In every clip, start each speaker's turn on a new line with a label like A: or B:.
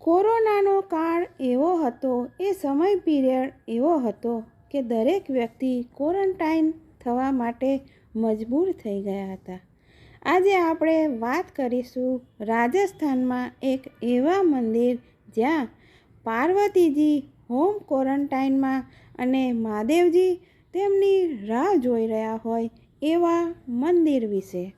A: કોરોનાનો કાળ એવો હતો, એ સમય પીરિયડ એવો હતો કે દરેક વ્યક્તિ ક્વોરન્ટાઇન થવા માટે મજબૂર થઈ ગયા હતા. આજે આપણે વાત કરીશું રાજસ્થાનમાં એક એવા મંદિર જ્યાં પાર્વતીજી હોમ ક્વોરન્ટાઇનમાં અને મહાદેવજી તેમની રાહ જોઈ રહ્યા હોય એવા મંદિર વિશે.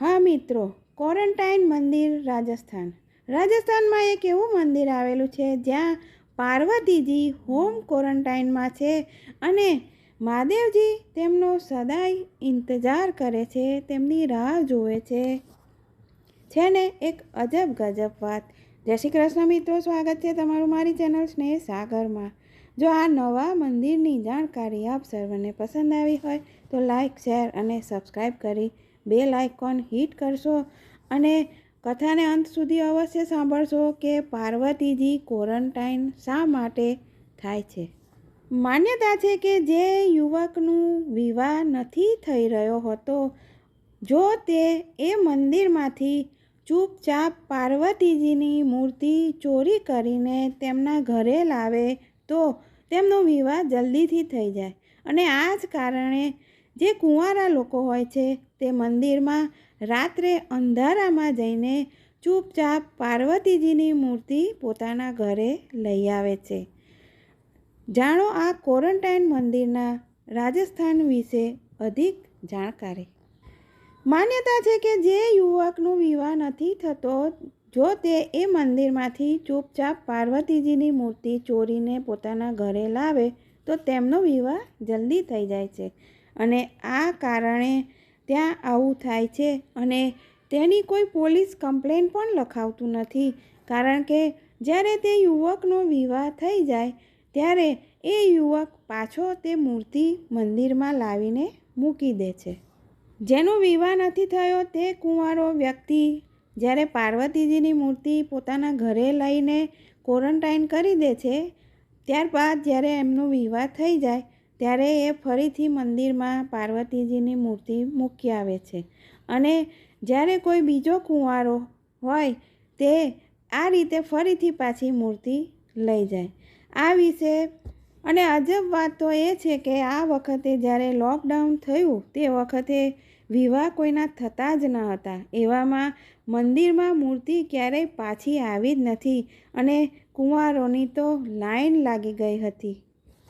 A: હા મિત્રો, ક્વોરન્ટાઇન મંદિર રાજસ્થાન. રાજસ્થાનમાં એક એવું મંદિર આવેલું છે જ્યાં પાર્વતીજી હોમ ક્વોરન્ટાઇનમાં છે અને મહાદેવજી તેમનો સદાય ઇંતજાર કરે છે, તેમની રાહ જુએ છે. છે ને, એક અજબ ગજબ વાત. જય શ્રી કૃષ્ણ મિત્રો, સ્વાગત છે તમારું મારી ચેનલ સ્નેહ સાગરમાં. જો આ નવા મંદિરની જાણકારી આપ સર્વને પસંદ આવી હોય, તો લાઈક, શેર અને સબસ્ક્રાઈબ કરી બે લાઇકોન હિટ કરશો અને કથાને અંત સુધી અવશ્ય સાંભળશો કે પાર્વતીજી ક્વોરન્ટાઇન શા માટે થાય છે? માન્યતા છે કે જે યુવકનું વિવાહ નથી થઈ રહ્યો હતો, જો તે એ મંદિરમાંથી ચૂપચાપ પાર્વતીજીની મૂર્તિ ચોરી કરીને તેમના ઘરે લાવે, તો તેમનો વિવાહ જલ્દીથી થઈ જાય. અને આ જ કારણે જે કુંવારા લોકો હોય છે તે મંદિરમાં રાત્રે અંધારામાં જઈને ચૂપચાપ પાર્વતીજીની મૂર્તિ પોતાના ઘરે લઈ આવે છે. જાણો આ ક્વોરન્ટાઇન મંદિરના રાજસ્થાન વિશે અધિક જાણકારી. માન્યતા છે કે જે યુવકનો વિવાહ નથી થતો, જો તે એ મંદિરમાંથી ચૂપચાપ પાર્વતીજીની મૂર્તિ ચોરીને પોતાના ઘરે લાવે, તો તેમનો વિવાહ જલ્દી થઈ જાય છે. અને આ કારણે ત્યાં આવું થાય છે અને તેની કોઈ પોલીસ કમ્પ્લેન પણ લખાવતું નથી. કારણ કે જ્યારે તે યુવકનો વિવાહ થઈ જાય, ત્યારે એ યુવક પાછો તે મૂર્તિ મંદિરમાં લાવીને મૂકી દે છે. જેનો વિવાહ નથી થયો, તે કુંવારો વ્યક્તિ જ્યારે પાર્વતીજીની મૂર્તિ પોતાના ઘરે લઈને ક્વોરન્ટાઇન કરી દે છે, ત્યારબાદ જ્યારે એમનો વિવાહ થઈ જાય ત્યારે એ ફરીથી મંદિરમાં પાર્વતીજીની મૂર્તિ મૂકી આવે છે. અને જ્યારે કોઈ બીજો કુંવારો હોય, તે આ રીતે ફરીથી પાછી મૂર્તિ લઈ જાય. આ વિશે અને અજબ વાત તો એ છે કે આ વખતે જ્યારે લોકડાઉન થયું, તે વખતે વિવાહ કોઈના થતા જ ન હતા. એવામાં મંદિરમાં મૂર્તિ ક્યારેય પાછી આવી જ નથી અને કુંવારોની તો લાઈન લાગી ગઈ હતી.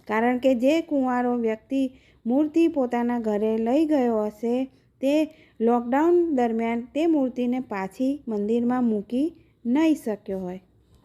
A: કારણ કે જે કુંવારો વ્યક્તિ મૂર્તિ પોતાના ઘરે લઈ ગયો હશે, તે લોકડાઉન દરમિયાન તે મૂર્તિને પાછી મંદિરમાં મૂકી નહીં શક્યો હોય.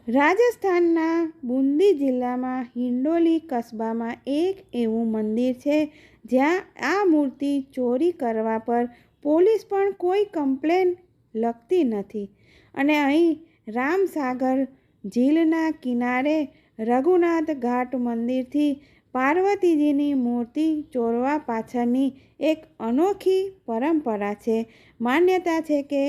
A: રાજસ્થાનના બુંદી જિલ્લામાં હિંડોલી કસ્બામાં એક એવું મંદિર છે, જ્યાં આ મૂર્તિ ચોરી કરવા પર પોલીસ પણ કોઈ કમ્પ્લેન લખતી નથી. અને અહીં રામસાગર ઝીલના કિનારે રઘુનાથ ઘાટ મંદિરથી પાર્વતીજીની મૂર્તિ ચોરવા પાછળની એક અનોખી પરંપરા છે. માન્યતા છે કે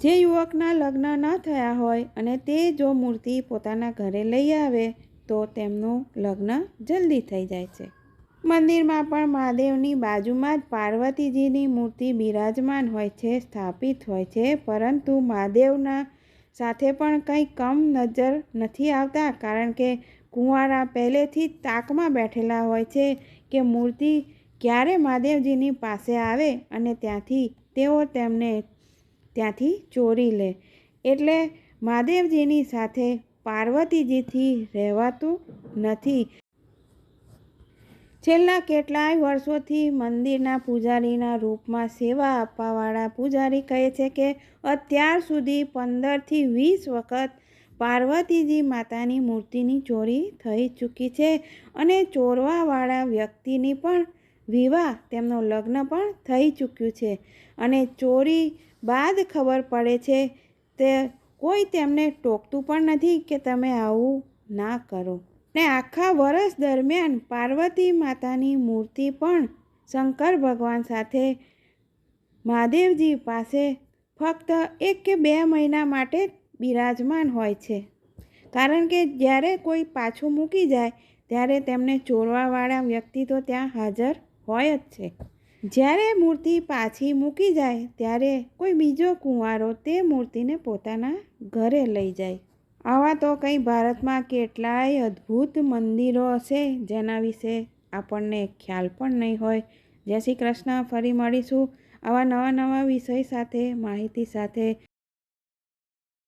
A: જે યુવકના લગ્ન ન થયા હોય અને તે જો મૂર્તિ પોતાના ઘરે લઈ આવે, તો તેમનું લગ્ન જલ્દી થઈ જાય છે. મંદિરમાં પણ મહાદેવની બાજુમાં જ પાર્વતીજીની મૂર્તિ બિરાજમાન હોય છે, સ્થાપિત હોય છે, પરંતુ મહાદેવના સાથે પણ કંઈ કમ નજર નથી આવતા, કારણ કે કુંવારા પહેલેથી જ તાકમાં બેઠેલા હોય છે કે મૂર્તિ ક્યારે મહાદેવજીની પાસે આવે અને ત્યાંથી તેઓ તેમને ત્યાંથી ચોરી લે. એટલે મહાદેવજીની સાથે પાર્વતીજીથી રહેવાતું નથી. છેલ્લા કેટલાય વર્ષોથી મંદિરના પૂજારીના રૂપમાં સેવા આપવાવાળા પૂજારી કહે છે કે અત્યાર સુધી પંદરથી વીસ વખત પાર્વતીજી માતાની મૂર્તિની ચોરી થઈ ચૂકી છે અને ચોરવાવાળા વ્યક્તિની પણ વિવાહ તેમનો લગ્ન પણ થઈ ચૂક્યું છે. અને ચોરી બાદ ખબર પડે છે તે કોઈ તેમને ટોકતું પણ નથી કે તમે આવું ના કરો. ને આખા વર્ષ દરમિયાન પાર્વતી માતાની મૂર્તિ પણ શંકર ભગવાન સાથે મહાદેવજી પાસે ફક્ત એક કે બે મહિના માટે બિરાજમાન હોય છે. કારણ કે જ્યારે કોઈ પાછું મૂકી જાય, ત્યારે તેમને ચોરવાવાળા વ્યક્તિ તો ત્યાં હાજર હોય જ છે. જ્યારે મૂર્તિ પાછી મૂકી જાય, ત્યારે કોઈ બીજો કુંવારો તે મૂર્તિને પોતાના ઘરે લઈ જાય. આવા તો કંઈ ભારતમાં કેટલાય અદ્ભુત મંદિરો હશે જેના વિશે આપણને ખ્યાલ પણ નહીં હોય. જય શ્રી કૃષ્ણ, ફરી મળીશું આવા નવા નવા વિષય સાથે, માહિતી સાથે.